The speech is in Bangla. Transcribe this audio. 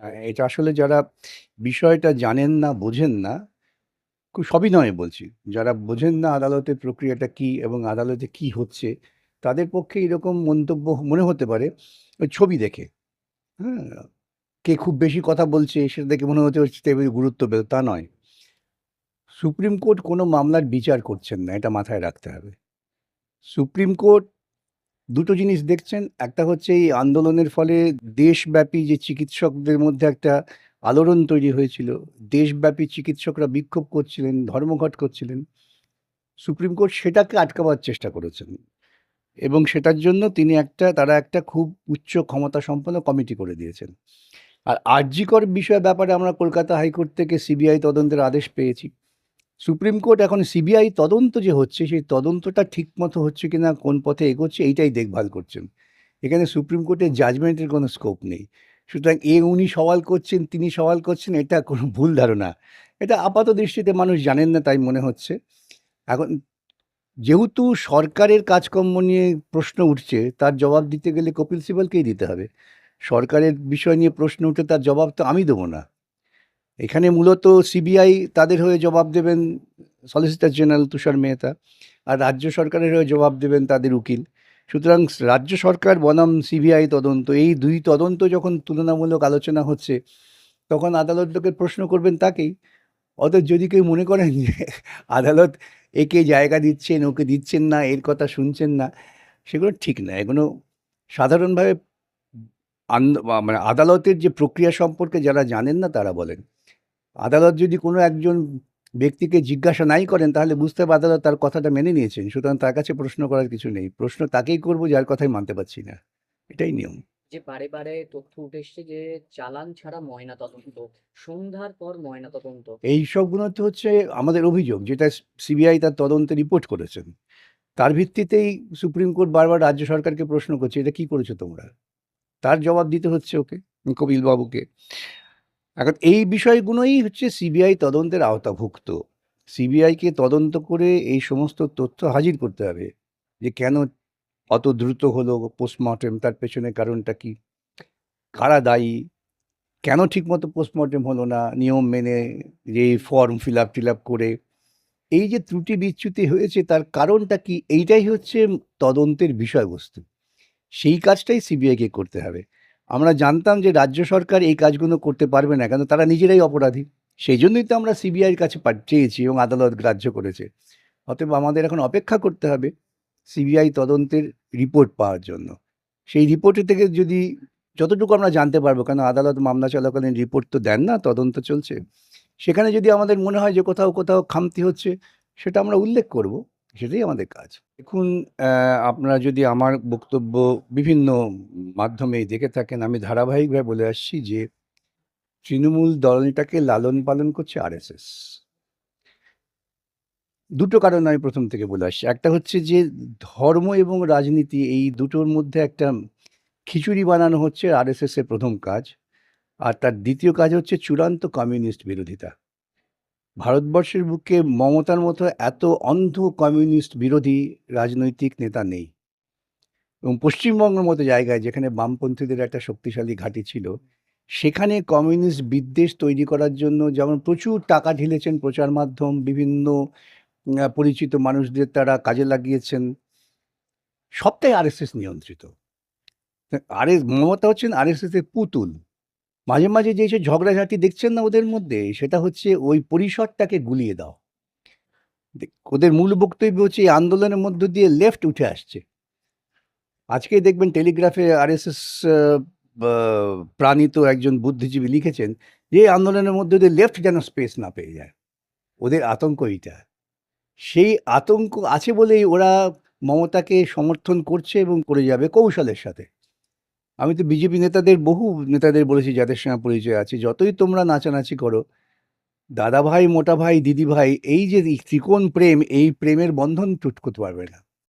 এটা আসলে যারা বিষয়টা জানেন না, বোঝেন না, খুব সবিনয়ে বলছি। যারা বোঝেন না আদালতের প্রক্রিয়াটা কি এবং আদালতে কি হচ্ছে, তাদের পক্ষে এরকম মন্তব্য মনে হতে পারে ওই ছবি দেখে। হ্যাঁ? কে খুব বেশি কথা বলছে সেটা দেখে মনে হতে হচ্ছে গুরুত্ব পেল, তা নয়। সুপ্রিম কোর্ট কোনো মামলার বিচার করছেন না, এটা মাথায় রাখতে হবে। সুপ্রিম কোর্ট দুটো জিনিস দেখছেন। একটা হচ্ছে এই আন্দোলনের ফলে দেশব্যাপী যে চিকিৎসকদের মধ্যে একটা আলোড়ন তৈরি হয়েছিল, দেশব্যাপী চিকিৎসকরা বিক্ষোভ করছিলেন, ধর্মঘট করছিলেন। সুপ্রিম কোর্ট সেটাকে আটকাবার চেষ্টা করেছেন। এবং সেটার জন্য তিনি একটা তারা একটা খুব উচ্চ ক্ষমতা সম্পন্ন কমিটি করে দিয়েছেন। আর আরজিকর বিষয় ব্যাপারে আমরা কলকাতা হাইকোর্ট থেকে সিবিআই তদন্তের আদেশ পেয়েছি। সুপ্রিম কোর্ট এখন সিবিআই তদন্ত যে হচ্ছে, সেই তদন্তটা ঠিকমতো হচ্ছে কি না কোন পথে এগোচ্ছে এইটাই দেখভাল করছেন। এখানে সুপ্রিম কোর্টের জাজমেন্টের কোনো স্কোপ নেই। সুতরাং এ উনি সওয়াল করছেন, তিনি সওয়াল করছেন এটা কোনো ভুল ধারণা। এটা আপাত দৃষ্টিতে মানুষ জানেন না তাই মনে হচ্ছে। এখন যেহেতু সরকারের কাজকর্ম নিয়ে প্রশ্ন উঠছে, তার জবাব দিতে গেলে কপিল সিবালকেই দিতে হবে। সরকারের বিষয় নিয়ে প্রশ্ন উঠে তার জবাব তো আমি দেবো না। এখানে মূলত সিবিআই তাদের হয়ে জবাব দেবেন সলিসিটর জেনারেল তুষার মেহতা। আর রাজ্য সরকারের হয়ে জবাব দেবেন তাদের উকিল। সুতরাং রাজ্য সরকার বনাম সিবিআই তদন্ত এই দুই তদন্ত যখন তুলনামূলক আলোচনা হচ্ছে, তখন আদালত লোকের প্রশ্ন করবেন তাকেই। অতএব যদি কেউ মনে করেন যে আদালত একে জায়গা দিচ্ছেন, ওকে দিচ্ছেন না, এর কথা শুনছেন না, সেগুলো ঠিক না। এগুলো সাধারণভাবে মানে আদালতের যে প্রক্রিয়া সম্পর্কে যারা জানেন না তারা বলেন। আদালত যদি কোনো একজন ব্যক্তিকে জিজ্ঞাসা নাই করেন তাহলে বুঝতে হবে আদালত তার কথাটা মেনে নিয়েছেন। সুতরাং তার কাছে প্রশ্ন করার কিছু নেই। প্রশ্ন তাকেই করব যার কথাই মানতে পারছি না। এটাই নিয়ম। যে বারে, বারে তথ্য উঠে এসছে যে চালান ছাড়া ময়নাতদন্ত। সন্ধ্যার পর ময়নাতদন্ত। এইসবগুলো তো হচ্ছে আমাদের অভিযোগ যেটা সিবিআই তার তদন্তে রিপোর্ট করেছেন। তার ভিত্তিতেই সুপ্রিম কোর্ট বারবার রাজ্য সরকারকে প্রশ্ন করছে, "এটা কি করেছ তোমরা?" তার জবাব দিতে হচ্ছে ওকে, কপিল বাবুকে। এখন এই বিষয়গুলোই হচ্ছে সিবিআই তদন্তের আওতাভুক্ত। সিবিআইকে তদন্ত করে এই সমস্ত তথ্য হাজির করতে হবে। যে কেন অত দ্রুত হলো পোস্টমর্টেম, তার পেছনে কারণটা কি? কারা দায়ী? কেন ঠিকমতো পোস্টমর্টেম হলো না নিয়ম মেনে যে form fill up till up করে? এই যে ত্রুটি বিচ্যুতি হয়েছে তার কারণটা কি? এইটাই হচ্ছে তদন্তের বিষয়বস্তু। সেই কাজটাই সিবিআইকে করতে হবে। আমরা জানতাম যে রাজ্য সরকার এই কাজগুলো করতে পারবে না। কেন তারা নিজেরাই অপরাধী। সেই জন্যই তো আমরা সিবিআইয়ের কাছে চেয়েছি এবং আদালত গ্রাহ্য করেছে। অতএব আমাদের এখন অপেক্ষা করতে হবে সিবিআই তদন্তের রিপোর্ট পাওয়ার জন্য। সেই রিপোর্টের থেকে যদি যতটুকু আমরা জানতে পারব, কেন আদালত মামলা চলাকালীন রিপোর্ট তো দেন না, তদন্ত চলছে। সেখানে যদি আমাদের মনে হয় যে কোথাও, কোথাও খামতি হচ্ছে, সেটা আমরা উল্লেখ করব। সেটাই আমাদের কাজ। অ্যা আপনারা যদি আমার বক্তব্য বিভিন্ন মাধ্যমেই দেখে থাকেন, আমি ধারাবাহিকভাবে বলে আসছি যে তৃণমূল দলটাকে লালন পালন করছে আরএসএস। দুটো কারণ আমি প্রথম থেকে বলে আসছি। একটা হচ্ছে যে ধর্ম এবং রাজনীতি এই দুটোর মধ্যে একটা খিচুড়ি বানানো হচ্ছে আরএসএস এর প্রথম কাজ। আর তার দ্বিতীয় কাজ হচ্ছে চূড়ান্ত কমিউনিস্ট বিরোধিতা। ভারতবর্ষের বুকে মমতার মতো এত অন্ধ কমিউনিস্ট বিরোধী রাজনৈতিক নেতা নেই। এবং পশ্চিমবঙ্গের মতো জায়গায় যেখানে বামপন্থীদের একটা শক্তিশালী ঘাঁটি ছিল, সেখানে কমিউনিস্ট বিদ্বেষ তৈরি করার জন্য যেমন প্রচুর টাকা ঢেলেছেন প্রচার মাধ্যম, বিভিন্ন পরিচিত মানুষদের তারা কাজে লাগিয়েছেন। সবটাই আরএসএস নিয়ন্ত্রিত। আরে মমতা হচ্ছেন আরএসএস এর পুতুল। মাঝে, মাঝে যে এসব ঝগড়াঝাটি দেখছেন না ওদের মধ্যে, সেটা হচ্ছে ওই পরিসরটাকে গুলিয়ে দাও। ওদের মূল বক্তব্য হচ্ছে এই আন্দোলনের মধ্য দিয়ে লেফট উঠে আসছে। আজকেই দেখবেন টেলিগ্রাফে আরএসএস প্রাণিত একজন বুদ্ধিজীবী লিখেছেন যে আন্দোলনের মধ্যে দিয়ে লেফট যেন স্পেস না পেয়ে যায়। ওদের আতঙ্ক এইটা। সেই আতঙ্ক আছে বলেই ওরা মমতাকে সমর্থন করছে এবং করে যাবে কৌশলের সাথে। আমি তো বিজেপি নেতাদের বহু নেতাদের বলেছি যাদের সঙ্গে পরিচয় আছে, যতই তোমরা নাচানাচি করো, দাদা ভাই, মোটা ভাই, দিদি ভাই এই যে ত্রিকোণ প্রেম, এই প্রেমের বন্ধন টুট করতে পারবে না।